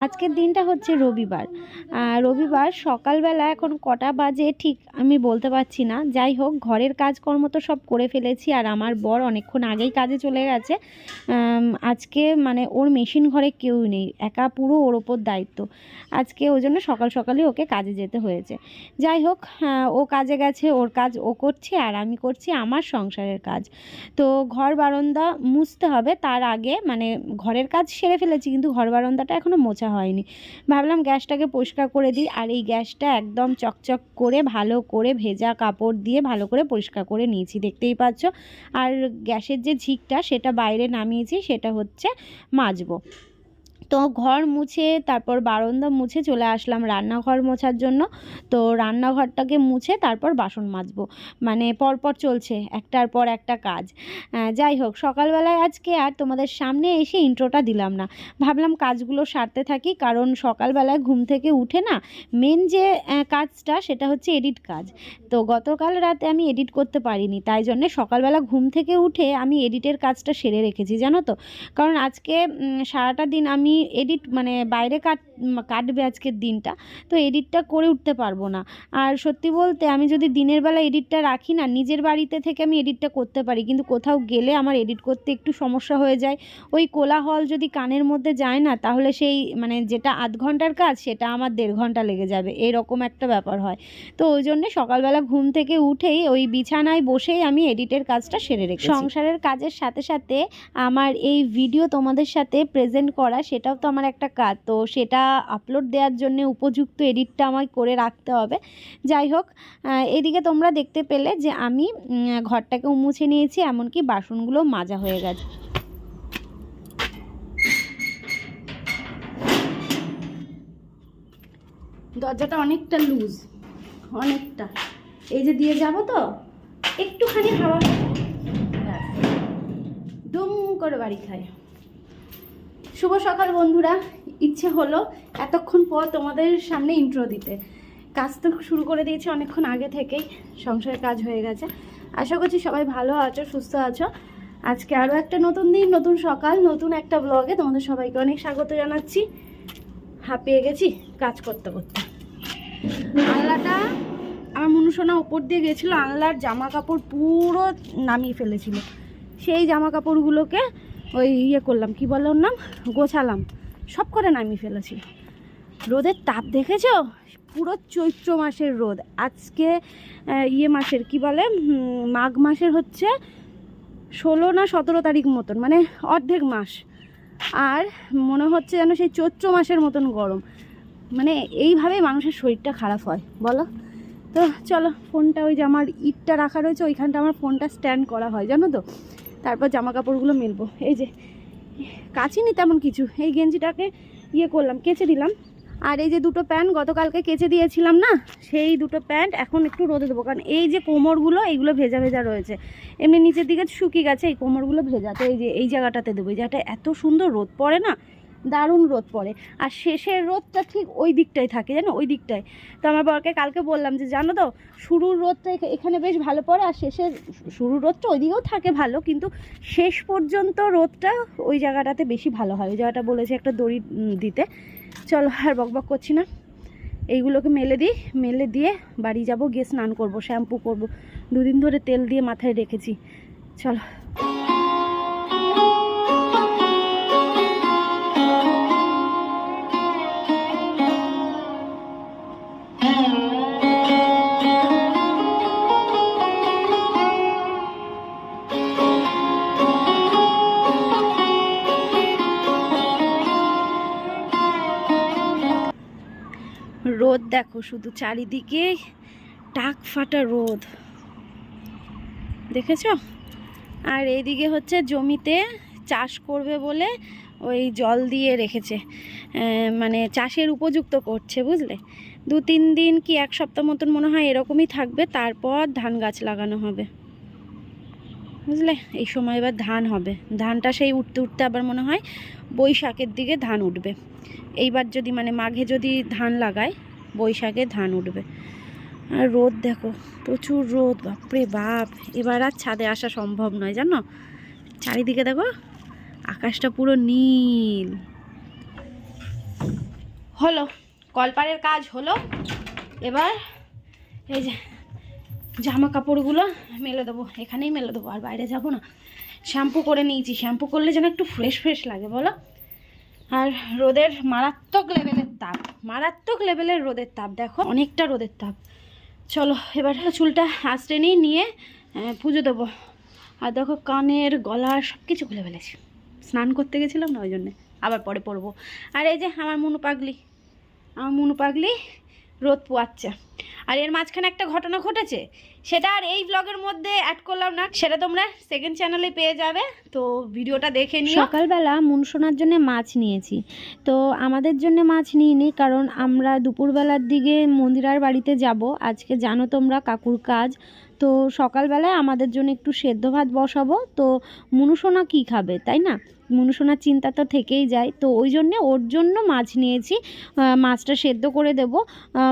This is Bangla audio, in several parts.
আজকের দিনটা হচ্ছে রবিবার। রবিবার সকালবেলা এখন কটা বাজে ঠিক আমি বলতে পারছি না। যাই হোক, ঘরের কাজকর্ম তো সব করে ফেলেছি আর আমার বর অনেকক্ষণ আগেই কাজে চলে গেছে। আজকে মানে ওর মেশিন ঘরে কেউ নেই, একা পুরো ওর ওপর দায়িত্ব। আজকে ওই জন্য সকাল সকালই ওকে কাজে যেতে হয়েছে। যাই হোক ও কাজে গেছে, ওর কাজ ও করছে আর আমি করছি আমার সংসারের কাজ। তো ঘর বারান্দা মুছতে হবে, তার আগে মানে ঘরের কাজ সেরে ফেলেছি, কিন্তু ঘর বারান্দাটা এখনও মোছা হয়নি। ভাবলাম গ্যাসটাকে পরিষ্কার করে দিই আর এই গ্যাসটা একদম চকচক করে, ভালো করে ভেজা কাপড় দিয়ে ভালো করে পরিষ্কার করে নিয়েছি। দেখতেই পাচ্ছ? আর গ্যাসের যে ঝিকটা সেটা বাইরে নামিয়েছি, সেটা হচ্ছে মাজবো। তো ঘর মুছে তারপর বারান্দা মুছে চলে আসলাম রান্নাঘর মোছার জন্য। তো রান্নাঘরটাকে মুছে তারপর বাসন মাজবো। মানে পরপর চলছে, একটার পর একটা কাজ। যাই হোক, সকালবেলায় আজকে আর তোমাদের সামনে এসে ইন্ট্রোটা দিলাম না। ভাবলাম কাজগুলো সারতে থাকি, কারণ সকালবেলায় ঘুম থেকে উঠে না মেন যে কাজটা সেটা হচ্ছে এডিট কাজ। তো গতকাল রাতে আমি এডিট করতে পারিনি, তাই জন্য সকালবেলা ঘুম থেকে উঠে আমি এডিটের কাজটা সেরে রেখেছি, জানো তো? কারণ আজকে সারাটা দিন আমি এডিট মানে বাইরে কাট, কাটবে আজকের দিনটা, তো এডিটটা করে উঠতে পারব না। আর সত্যি বলতে আমি যদি দিনের বেলা এডিটটা রাখি না, নিজের বাড়িতে থেকে আমি এডিটটা করতে পারি, কিন্তু কোথাও গেলে আমার এডিট করতে একটু সমস্যা হয়ে যায়। ওই কোলাহল যদি কানের মধ্যে যায় না, তাহলে সেই মানে যেটা আধ ঘণ্টার কাজ, সেটা আমার দেড় ঘণ্টা লেগে যাবে, এরকম একটা ব্যাপার হয়। তো ওই জন্য সকালবেলা ঘুম থেকে উঠেই ওই বিছানায় বসেই আমি এডিটের কাজটা সেরে রেখেছি। সংসারের কাজের সাথে সাথে আমার এই ভিডিও তোমাদের সাথে প্রেজেন্ট করা সেটাও তো আমার একটা কাজ। তো সেটা আপলোড দেওয়ার জন্য উপযুক্ত এডিটটা আমায় করে রাখতে হবে। যাই হোক এদিকে তোমরা দেখতে পেলে যে আমি ঘরটাকেও মুছে নিয়েছি, এমনকি বাসনগুলো মাজা হয়ে গেছে। দরজাটা অনেকটা লুজ অনেকটা। এই যে দিয়ে যাব তো, একটুখানি হাওয়া। দুম করে বাড়ি খায় শুভ সকাল বন্ধুরা। ইচ্ছে হলো এতক্ষণ পর তোমাদের সামনে ইন্ট্রো দিতে। কাজ তো শুরু করে দিয়েছি অনেকক্ষণ আগে থেকেই, সংসারের কাজ হয়ে গেছে। আশা করছি সবাই ভালো আছো, সুস্থ আছো। আজকে আরও একটা নতুন দিন, নতুন সকাল, নতুন একটা ব্লগে তোমাদের সবাইকে অনেক স্বাগত জানাচ্ছি। হাঁপিয়ে গেছি কাজ করতে করতে। আনলাটা আমার মনুষোনা ওপর দিয়ে গেছিল আনলার জামা কাপড় পুরো নামিয়ে ফেলেছিল। সেই জামা কাপড়গুলোকে ওই ইয়ে করলাম, কি বলে ওর নাম? গোছালাম। সব করে নামিয়ে ফেলেছি। রোদের তাপ দেখেছ? পুরো চৈত্র মাসের রোদ। আজকে ইয়ে মাসের, কি বলে মাঘ মাসের হচ্ছে ষোলো না সতেরো তারিখ মতন মানে অর্ধেক মাস। আর মনে হচ্ছে যেন সেই চৈত্র মাসের মতন গরম। মানে এইভাবেই মানুষের শরীরটা খারাপ হয়, বলো? তো চলো, ফোনটা ওই যে আমার ইটটা রাখা রয়েছে, ওইখানটা আমার ফোনটা স্ট্যান্ড করা হয়, জানো তো? তারপর জামা কাপড়গুলো মেলবো। এই যে, কাচিনি তেমন কিছু। এই গেঞ্জিটাকে ইয়ে করলাম, কেচে দিলাম। আর এই যে দুটো প্যান্ট গতকালকে কেচে দিয়েছিলাম না, সেই দুটো প্যান্ট এখন একটু রোদে দেবো। কারণ এই যে কোমরগুলো, এইগুলো ভেজা ভেজা রয়েছে। এমনি নিচের দিকে শুকিয়ে গেছে, এই কোমরগুলো ভেজা। তো এই যে, এই জায়গাটাতে দেবো। এই জায়গাটা এত সুন্দর রোদ পড়ে না দারুণ রোদ পড়ে। আর শেষের রোদটা ঠিক ওই দিকটাই থাকে, জানো? ওই দিকটায়। তো আমার বরকে কালকে বললাম যে, জানো তো, শুরুর রোদটা এখানে বেশ ভালো পড়ে, আর শেষের শুরুর রোদটা ওইদিকেও থাকে ভালো, কিন্তু শেষ পর্যন্ত রোদটা ওই জায়গাটাতে বেশি ভালো হয়। ওই জায়গাটা বলেছে একটা দড়ি দিতে। চলো, আর বকবক করছি না। এইগুলোকে মেলে দিই, মেলে দিয়ে বাড়ি যাব, গিয়ে স্নান করব, শ্যাম্পু করব। দুদিন ধরে তেল দিয়ে মাথায় রেখেছি। চলো। দেখো শুধু চারিদিকে টাক ফাটা রোদ। দেখেছ? আর এইদিকে হচ্ছে জমিতে চাষ করবে বলে ওই জল দিয়ে রেখেছে। মানে চাষের উপযুক্ত করছে, বুঝলে? দু তিন দিন কি এক সপ্তাহ মতন মনে হয় এরকমই থাকবে, তারপর ধান গাছ লাগানো হবে। বুঝলে? এই সময় এবার ধান হবে। ধানটা সেই উঠতে উঠতে আবার মনে হয় বৈশাখের দিকে ধান উঠবে। এইবার যদি মানে মাঘে যদি ধান লাগায় বৈশাখে ধান উঠবে। আর রোদ দেখো, প্রচুর রোদ, বাপরে বাপ। এবার আর ছাদে আসা সম্ভব নয়, জানো? চারিদিকে দেখো, আকাশটা পুরো নীল। হলো, কলপারের কাজ হলো। এবার এই যে জামা কাপড়গুলো মেলে দেবো, এখানেই মেলে দেবো, আর বাইরে যাব না। শ্যাম্পু করে নিয়েছি, শ্যাম্পু করলে যেন একটু ফ্রেশ ফ্রেশ লাগে, বলো? আর রোদের মারাত্মক লেভেলের তাপ, মারাত্মক লেভেলের রোদের তাপ, দেখো অনেকটা রোদের তাপ। চলো, এবার চুলটা আঁচড়ে নিয়ে নিয়ে পুজো দেবো। আর দেখো কানের গলার সব কিছু খুলে ফেলেছি। স্নান করতে গেছিলাম না, ওই জন্যে। আবার পরে পরবো। আর এই যে আমার মুনু পাগলি, আমার মুনু পাগলি রোদ পোয়াচ্ছে। আর এর মাঝখানে একটা ঘটনা ঘটেছে সেটা আর এই ব্লগের মধ্যে অ্যাড করলাম না, সেটা তোমরা সেকেন্ড চ্যানেলে পেয়ে যাবে, তো ভিডিওটা দেখে নিও। সকালবেলা মুনসোনার জন্য মাছ নিয়েছি, তো আমাদের জন্য মাছ নিইনি, কারণ আমরা দুপুরবেলার দিকে মন্দিরার বাড়িতে যাব, আজকে জানো তোমরা কাকুর কাজ, তো সকালবেলায় আমাদের জন্য একটু সেদ্ধ ভাত বসাবো, তো মুনুসোনা কি খাবে, তাই না? মুনুসোনার চিন্তা তো থেকেই যায়। তো ওই জন্যে ওর জন্য মাছ নিয়েছি। মাছটা সেদ্ধ করে দেব।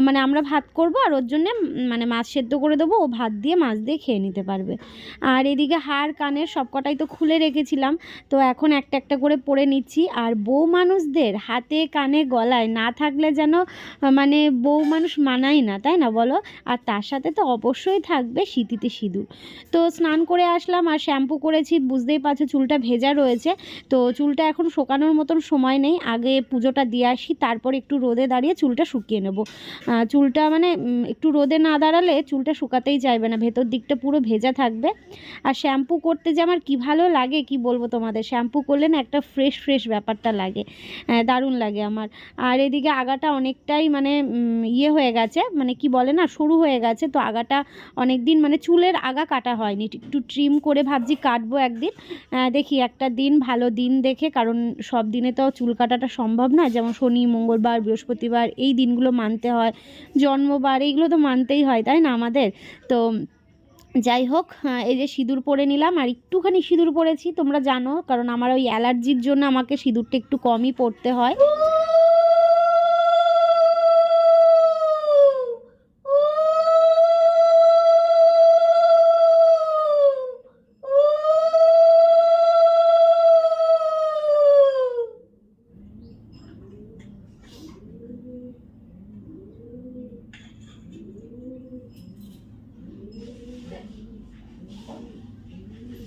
মানে আমরা ভাত করব আর ওর জন্যে মানে মাছ সেদ্ধ করে দেবো। ও ভাত দিয়ে মাছ দিয়ে খেয়ে নিতে পারবে। আর এদিকে হাড়, কানের সব কটাই তো খুলে রেখেছিলাম। তো এখন একটা একটা করে পরে নিচ্ছি। আর বউ মানুষদের হাতে, কানে, গলায় না থাকলে যেন মানে বউ মানুষ মানায় না, তাই না বলো? আর তার সাথে তো অবশ্যই থাকবে শীতিতে সিঁদুর। তো স্নান করে আসলাম আর শ্যাম্পু করেছি। বুঝতেই পারছ চুলটা ভেজা রয়েছে। তো চুলটা এখন শোকানোর মতন সময় নেই। আগে পুজোটা দিয়ে আসি, তারপর একটু রোদে দাঁড়িয়ে চুলটা শুকিয়ে নেব। চুলটা মানে একটু রোদে না দাঁড়ালে চুলটা শুকাতেই চাইবে না, ভেতর দিকটা পুরো ভেজা থাকবে। আর শ্যাম্পু করতে যে আমার কি ভালো লাগে কি বলব তোমাদের? শ্যাম্পু করলে না একটা ফ্রেশ ফ্রেশ ব্যাপারটা লাগে দারুণ লাগে আমার। আর এদিকে আগাটা অনেকটাই মানে ইয়ে হয়ে গেছে মানে কি বলে না, সরু হয়ে গেছে। তো আগাটা অনেক দিন মানে চুলের আগা কাটা হয়নি, একটু ট্রিম করে ভাবছি কাটবো একদিন। দেখি একটা দিন ভালো দিন দেখে, কারণ সব দিনে তো চুল কাটাটা সম্ভব না। যেমন শনি, মঙ্গলবার, বৃহস্পতিবার, এই দিনগুলো মানতে হয়। জন্মবার, এইগুলো তো মানতেই হয়, তাই না আমাদের? তো যাই হোক এই যে সিঁদুর পরে নিলাম, আর একটুখানি সিঁদুর পরেছি, তোমরা জানো, কারণ আমার ওই অ্যালার্জির জন্য আমাকে সিঁদুরটা একটু কমই পড়তে হয়।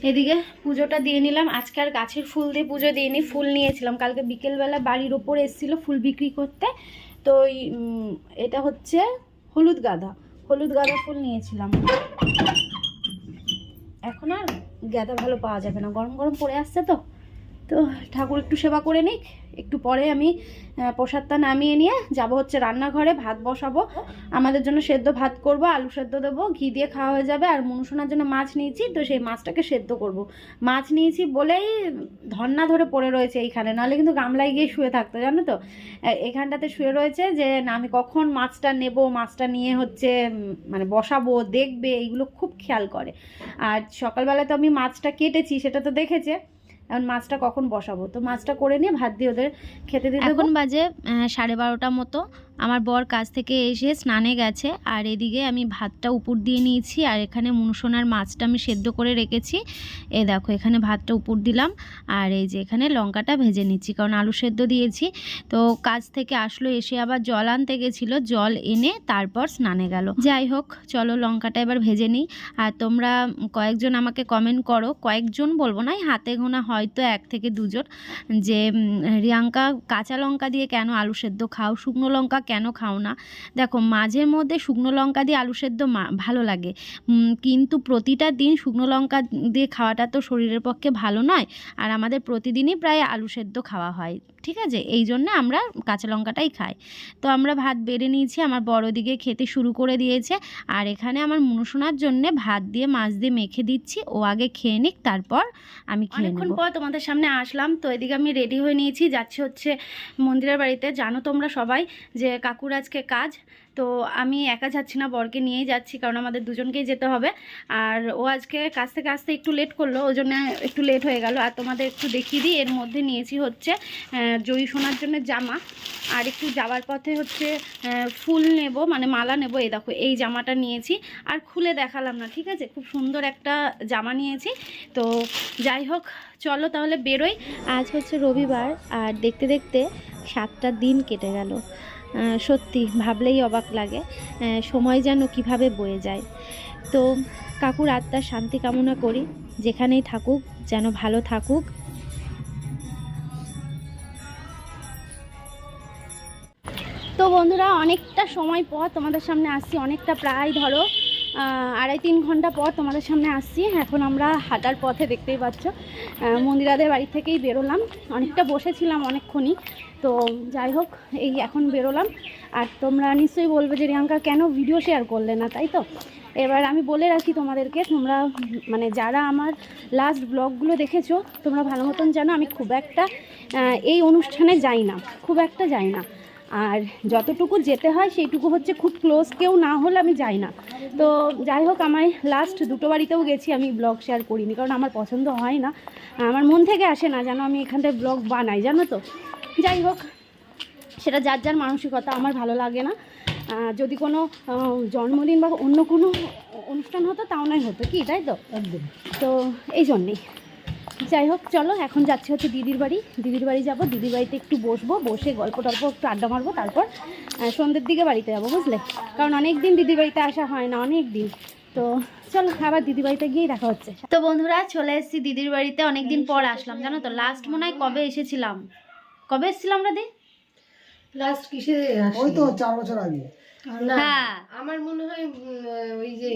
এদিকে পুজোটা দিয়ে নিলাম। আজকে আর গাছের ফুল দিয়ে পুজো দিয়ে নিই ফুল নিয়েছিলাম। কালকে বিকেলবেলা বাড়ির ওপর এসেছিল ফুল বিক্রি করতে। তো এটা হচ্ছে হলুদ গাঁদা। হলুদ গাঁদা ফুল নিয়েছিলাম। এখন আর গাঁদা ভালো পাওয়া যাবে না। গরম গরম পড়ে আসছে তো। তো ঠাকুর একটু সেবা করে নিক। একটু পরে আমি প্রসাদটা নামিয়ে নিয়ে যাব হচ্ছে রান্নাঘরে, ভাত বসাবো। আমাদের জন্য সেদ্ধ ভাত করব, আলু সেদ্ধ দেবো, ঘি দিয়ে খাওয়া হয়ে যাবে। আর মনুষোনার জন্য মাছ নিয়েছি, তো সেই মাছটাকে সেদ্ধ করব। মাছ নিয়েছি বলেই ধর্না ধরে পড়ে রয়েছে এইখানে, নাহলে কিন্তু গামলায় গিয়ে শুয়ে থাকতো, জানো তো? এখানটাতে শুয়ে রয়েছে যে, না, আমি কখন মাছটা নেব, মাছটা নিয়ে হচ্ছে মানে বসাবো, দেখবে, এইগুলো খুব খেয়াল করে। আর সকালবেলা তো আমি মাছটা কেটেছি, সেটা তো দেখেছে। এখন মাছটা কখন বসাবো? তো মাছটা করে নিয়ে ভাত দিয়ে ওদের খেতে দিতে এখন বাজে সাড়ে বারোটা মতো। আমার বর কাজ থেকে এসে স্নানে গেছে, আর এদিকে আমি ভাতটা উপর দিয়ে নিয়েছি, আর এখানে মুনসোনার মাছটা আমি সেদ্ধ করে রেখেছি। এ দেখো, এখানে ভাতটা উপর দিলাম, আর এই যে এখানে লঙ্কাটা ভেজে নিচ্ছি, কারণ আলু সেদ্ধ দিয়েছি। তো কাজ থেকে আসলো, এসে আবার জল আনতে গেছিল, জল এনে তারপর স্নানে গেল। যাই হোক, চলো লঙ্কাটা এবার ভেজে নিই। আর তোমরা কয়েকজন আমাকে কমেন্ট করো, কয়েকজন বলব না হাতে গোনা হয়তো এক থেকে দুজন, যে রিয়াঙ্কা কাঁচা লঙ্কা দিয়ে কেন আলু সেদ্ধ খাও, শুকনো লঙ্কা কেন খাও না? দেখো, মাঝে মধ্যে শুকনো লঙ্কা দিয়ে আলু সেদ্ধ ভালো লাগে। কিন্তু প্রতিটা দিন শুকনো লঙ্কা দিয়ে খাওয়াটা তো শরীরের পক্ষে ভালো নয়। আর আমাদের প্রতিদিনই প্রায় আলু সেদ্ধ খাওয়া হয়, ঠিক আছে? এই জন্য আমরা কাঁচা লঙ্কাটাই খাই। তো আমরা ভাত বেড়ে নিয়েছি, আমার বড় দিকে খেতে শুরু করে দিয়েছে। আর এখানে আমার মনুষোনার জন্য ভাত দিয়ে, মাছ দিয়ে মেখে দিচ্ছি। ও আগে খেয়ে নিক, তারপর আমি অনেকক্ষণ পর তোমাদের সামনে আসলাম। তো এদিকে আমি রেডি হয়ে নিয়েছি। যাচ্ছি হচ্ছে মন্দিরের বাড়িতে। জানো তোমরা সবাই যে কাকুর আজকে কাজ, তো আমি একা যাচ্ছি না, বরকে নিয়েই যাচ্ছি, কারণ আমাদের দুজনকেই যেতে হবে। আর ও আজকে কাছ থেকে আসতে একটু লেট করল, ওই জন্য একটু লেট হয়ে গেল। আর তোমাদের একটু দেখিয়ে দিই, এর মধ্যে নিয়েছি হচ্ছে জয়ী সোনার জন্য জামা। আর একটু যাওয়ার পথে হচ্ছে ফুল নেব মানে মালা নেব, এই দেখো, এই জামাটা নিয়েছি। আর খুলে দেখালাম না, ঠিক আছে? খুব সুন্দর একটা জামা নিয়েছি। তো যাই হোক, চলো তাহলে বেরোই। আজ হচ্ছে রবিবার, আর দেখতে দেখতে সাতটা দিন কেটে গেল। সত্যি ভাবলেই অবাক লাগে সময় যেন কীভাবে বয়ে যায়। তো কাকুর আত্মার শান্তি কামনা করি, যেখানেই থাকুক, যেন ভালো থাকুক। তো বন্ধুরা, অনেকটা সময় পর তোমাদের সামনে আসছি, অনেকটা প্রায় ধরো আড়াই তিন ঘণ্টা পর তোমাদের সামনে আসছি। এখন আমরা হাঁটার পথে দেখতেই পাচ্ছ। মন্দিরাদের বাড়ি থেকেই বেরোলাম। অনেকটা বসেছিলাম অনেকক্ষণই। তো যাই হোক, এই এখন বেরোলাম। আর তোমরা নিশ্চয়ই বলবে যে রিয়াঙ্কা, কেন ভিডিও শেয়ার করলে না, তাই তো? এবার আমি বলে রাখি তোমাদেরকে, তোমরা মানে যারা আমার লাস্ট ব্লগগুলো দেখেছ, তোমরা ভালো মতন জানো, আমি খুব একটা এই অনুষ্ঠানে যাই না। খুব একটা যাই না। আর যতটুকু যেতে হয় সেইটুকু হচ্ছে খুব ক্লোজ কেউ না হলে আমি যাই না। তো যাই হোক আমায় লাস্ট দুটো বাড়িতেও গেছি আমি ব্লগ শেয়ার করিনি কারণ আমার পছন্দ হয় না। আমার মন থেকে আসে না যেন আমি এখান থেকে ব্লগ বানাই জানো তো? যাই হোক সেটা যার যার মানসিকতা আমার ভালো লাগে না। যদি কোনো জন্মদিন বা অন্য কোনো অনুষ্ঠান হতো তাও নয় হতো কি তাই তো? একদম। তো এই জন্যেই। যাই হোক চলো এখন যাচ্ছি হচ্ছে দিদির বাড়ি। দিদির বাড়ি যাব দিদির বাড়িতে একটু বসবো বসে গল্প টল্প একটু আড্ডা মারবো তারপর সন্ধ্যের দিকে বাড়িতে যাব বুঝলে? কারণ অনেক দিন দিদির বাড়িতে আসা হয় না অনেক দিন তো চলো আবার দিদির বাড়িতে গিয়েই দেখা হচ্ছে। তো বন্ধুরা চলে এসেছি দিদির বাড়িতে অনেক দিন পর আসলাম জানো তো? লাস্ট মনে হয় কবে এসেছিলাম? কবে এসেছিলাম আমরা দি লাস্ট কিসে ওই তো চার বছর আগে। হ্যাঁ। আমার মনে হয় ওই যে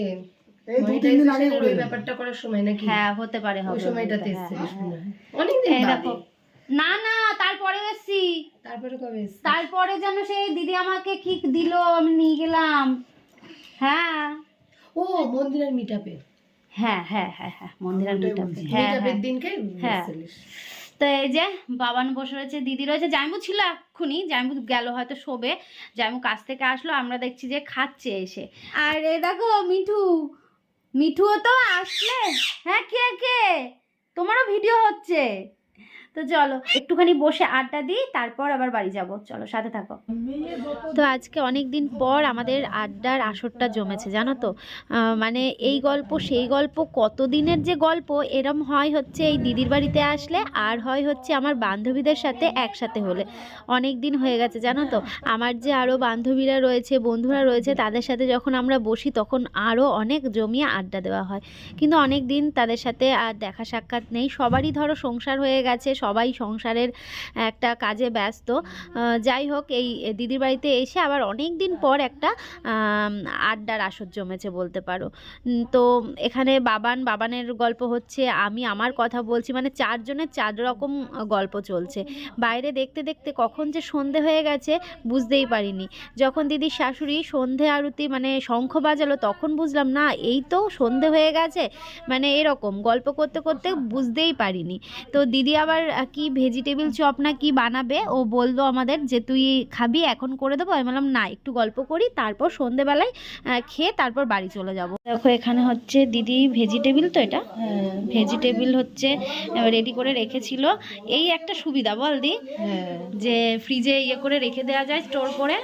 এই দু তিন দিন আগে ওই ব্যাপারটা করার সময় নাকি? হ্যাঁ হতে পারে ওই সময়টাতে হ্যাঁ, হ্যাঁ, মনে দেখো না না তারপরে এসছি। তারপরে কবে তারপরে যেন সেই দিদি আমাকে কিক দিল আমি নিয়ে গেলাম। হ্যাঁ। ও মন্দিরের মিটাপে হ্যাঁ হ্যাঁ হ্যাঁ হ্যাঁ মন্দিরের হ্যাঁ মিটাপের দিনকে হ্যাঁ। তো এই যে বাবান বসে রয়েছে দিদি রয়েছে জাইমু ছিল এক্ষুনি জাইমু গেল হয়তো শোবে। জাইমু কাছ থেকে আসলো আমরা দেখছি যে খাচ্ছে এসে। আর এ দেখো মিঠু মিঠুও তো আসলে। হ্যাঁ কে কে? তোমারও ভিডিও হচ্ছে। তো চলো, একটুখানি বসে আড্ডা দিই, তারপর আবার বাড়ি যাব। চলো, সাথে থাকো। তো আজকে অনেক দিন পর আমাদের আড্ডার আসরটা জমেছে, জানো তো? মানে এই গল্প, সেই গল্প কত দিনের যে গল্প, এরম হয় হচ্ছে এই দিদির বাড়িতে আসলে, আর হয় হচ্ছে আমার বান্ধবীদের সাথে একসাথে হলে। অনেক দিন হয়ে গেছে, জানো তো? আমার যে আরও বান্ধবীরা রয়েছে, বন্ধুরা রয়েছে, তাদের সাথে যখন আমরা বসি, তখন আরও অনেক জমিয়ে আড্ডা দেওয়া হয়। কিন্তু অনেক দিন তাদের সাথে আর দেখা সাক্ষাৎ নেই। সবারই ধরো সংসার হয়ে গেছে সবাই সংসারের একটা কাজে ব্যস্ত। যাই হোক, এই দিদির বাড়িতে এসে আবার অনেক দিন পর একটা আড্ডার আসর জমেছে বলতে পারো। তো এখানে বাবান, বাবানের গল্প হচ্ছে, আমি আমার কথা বলছি মানে চারজনের চার রকম গল্প চলছে। বাইরে দেখতে দেখতে কখন যে সন্ধে হয়ে গেছে, বুঝতেই পারিনি। যখন দিদির শাশুড়ি সন্ধে আরতি মানে শঙ্খ বাজালো, তখন বুঝলাম, না, এই তো সন্ধে হয়ে গেছে। মানে এরকম গল্প করতে করতে বুঝতেই পারিনি। তো দিদি আবার কি ভেজিটেবিল চপ না কি বানাবে ও বলল আমাদের যে তুই খাবি এখন করে দেবো। আমি বললাম না একটু গল্প করি তারপর সন্ধেবেলায় খেয়ে তারপর বাড়ি চলে যাব। দেখো এখানে হচ্ছে দিদি ভেজিটেবিল তো এটা? হ্যাঁ। ভেজিটেবিল হচ্ছে রেডি করে রেখেছিল। এই একটা সুবিধা বল দি হ্যাঁ। যে ফ্রিজে ইয়ে করে রেখে দেওয়া যায় স্টোর করে।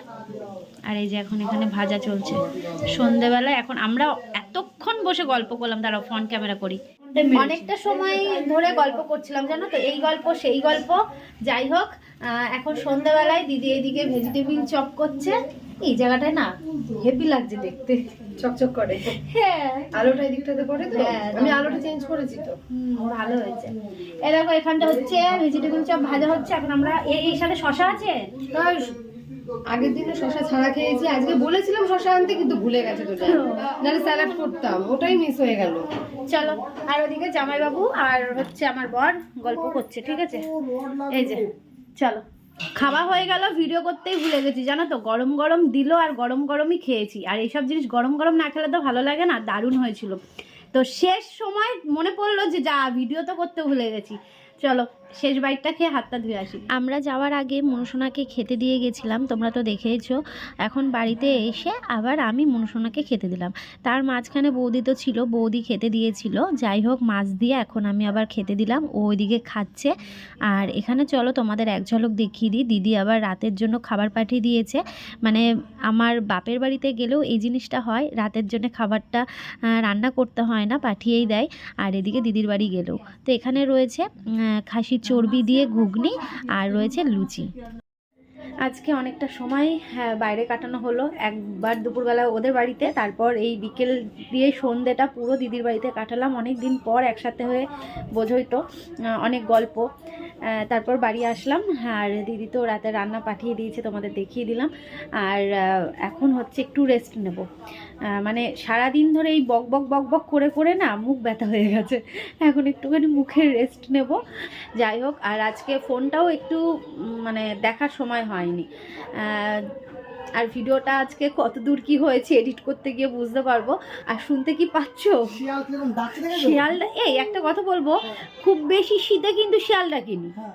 আর এই যে এখন এখানে ভাজা চলছে। সন্ধেবেলায় এখন আমরা এতক্ষণ বসে গল্প করলাম দাঁড়াও ফোন ক্যামেরা করি। অনেকটা সময় ধরে গল্প করছিলাম জানো তো? এই গল্প সেই গল্প। যাই হোক এখন সন্ধ্যাবেলায় দিদি এইদিকে ভেজিটেবিল চপ করছে। এই জায়গাটায় না হেভি লাগছে দেখতে। চকচক করে। হ্যাঁ। আলোটা এই দিকটাতে পড়ে তো? হ্যাঁ, আমি আলোটা চেঞ্জ করেছি তো। ভালো হয়েছে। এ দেখো এখানটা হচ্ছে ভেজিটেবিল চপ ভাজা হচ্ছে। এখন আমরা এই সাথে শশা আছে? আগের দিনে শশা ছাড়া খেয়েছি, আজকে বলেছিলাম শশা আনতে, কিন্তু ভুলে গেছে তো নাহলে স্যালাড করতাম, ওটাই মিস হয়ে গেল। চলো, আর ওদিকে জামাইবাবু আর হচ্ছে আমার বর গল্প করছে, ঠিক আছে? এই যে, চলো। খাওয়া হয়ে গেল ভিডিও করতেই ভুলে গেছি, জানো তো? গরম গরম দিল আর গরম গরমই খেয়েছি। আর এইসব জিনিস গরম গরম না খেলে তো ভালো লাগে না, দারুণ হয়েছিল। তো শেষ সময় মনে পড়ল যে যা ভিডিও তো করতে ভুলে গেছি। চলো শেষ বাইকটা খেয়ে হাতটা ধুয়ে আসি। আমরা যাওয়ার আগে মনুসোনাকে খেতে দিয়ে গেছিলাম, তোমরা তো দেখেইছো। এখন বাড়িতে এসে আবার আমি মনুসোনাকে খেতে দিলাম। তার মাঝখানে বৌদি তো ছিল, বৌদি খেতে দিয়েছিল। যাই হোক, মাছ দিয়ে এখন আমি আবার খেতে দিলাম, ও ওইদিকে খাচ্ছে। আর এখানে চলো, তোমাদের এক ঝলক দেখিয়ে দিই। দিদি আবার রাতের জন্য খাবার পাঠিয়ে দিয়েছে। মানে আমার বাপের বাড়িতে গেলেও এই জিনিসটা হয়, রাতের জন্য খাবারটা রান্না করতে হয় না, পাঠিয়েই দেয়। আর এদিকে দিদির বাড়ি গেলেও তো এখানে রয়েছে খাসির চর্বি দিয়ে ঘুগনি আর রয়েছে লুচি। আজকে অনেকটা সময় হ্যাঁ, বাইরে কাটানো হলো। একবার দুপুরবেলা ওদের বাড়িতে তারপর এই বিকেল দিয়ে সন্ধ্যেটা পুরো দিদির বাড়িতে কাটালাম। অনেক দিন পর একসাথে হয়ে বোঝই তো অনেক গল্প। তারপর বাড়ি আসলাম। আর দিদি তো রাতে রান্না পাঠিয়ে দিয়েছে, তোমাদের দেখিয়ে দিলাম। আর এখন হচ্ছে একটু রেস্ট নেব। মানে সারা দিন ধরে এই বক বক বক বক করে করে না মুখ ব্যথা হয়ে গেছে। এখন একটুখানি মুখের রেস্ট নেব। যাই হোক, আর আজকে ফোনটাও একটু মানে দেখার সময় হয়নি। আর ভিডিওটা আজকে কত দূর কি হয়েছে এডিট করতে গিয়ে বুঝতে পারব। আর শুনতে কি পাচ্ছো? শিয়ালটা এই একটা কথা বলব খুব বেশি শীতে কিন্তু শিয়াল ডাকিনি। হ্যাঁ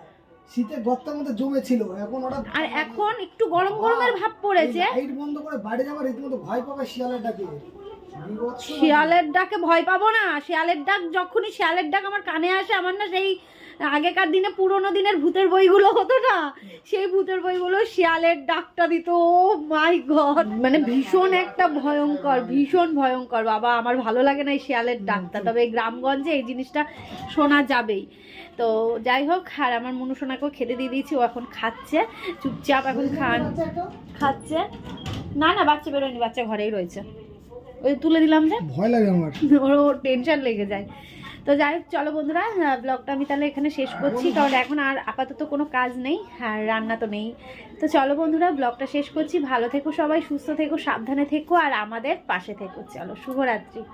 শীতে গর্তের মধ্যে জমে ছিল এখন ওরা আর এখন একটু গরম গরমের ভাব পড়েছে। লাইট বন্ধ করে বাইরে যাবার রীতিমতো ভয় পাবে শিয়ালের ডাকে। শিয়ালের ডাকে ভয় পাবো না। শিয়ালের ডাক যখনই শিয়ালের ডাক আমার কানে আসে আমার না সেই আগেকার দিনে পুরোনো দিনের ভূতের বইগুলো হতো না? সেই ভূতের বইগুলো শিয়ালের ডাকটা দিত ও মাই গড। মানে ভীষণ একটা ভয়ঙ্কর ভীষণ ভয়ঙ্কর। বাবা আমার ভালো লাগে না এই শিয়ালের ডাকটা। তবে এই গ্রামগঞ্জে এই জিনিসটা শোনা যাবেই। তো যাই হোক আর আমার মনুসোনাকেও খেতে দিয়ে দিয়েছি ও এখন খাচ্ছে। চুপচাপ এখন খান খাচ্ছে। না না বাচ্চা বেরোয়নি বাচ্চা ঘরেই রয়েছে। ওই তুলে দিলাম যে? ভয় লাগে আমার। ওর টেনশন লেগে যায়। তো যাই হোক চলো বন্ধুরা ব্লগটা আমি তাহলে এখানে শেষ করছি কারণ এখন আর আপাতত কোনো কাজ নেই আর রান্না তো নেই। তো চলো বন্ধুরা ব্লগটা শেষ করছি ভালো থেকো সবাই সুস্থ থেকো সাবধানে থেকো আর আমাদের পাশে থেকো। চলো শুভরাত্রি।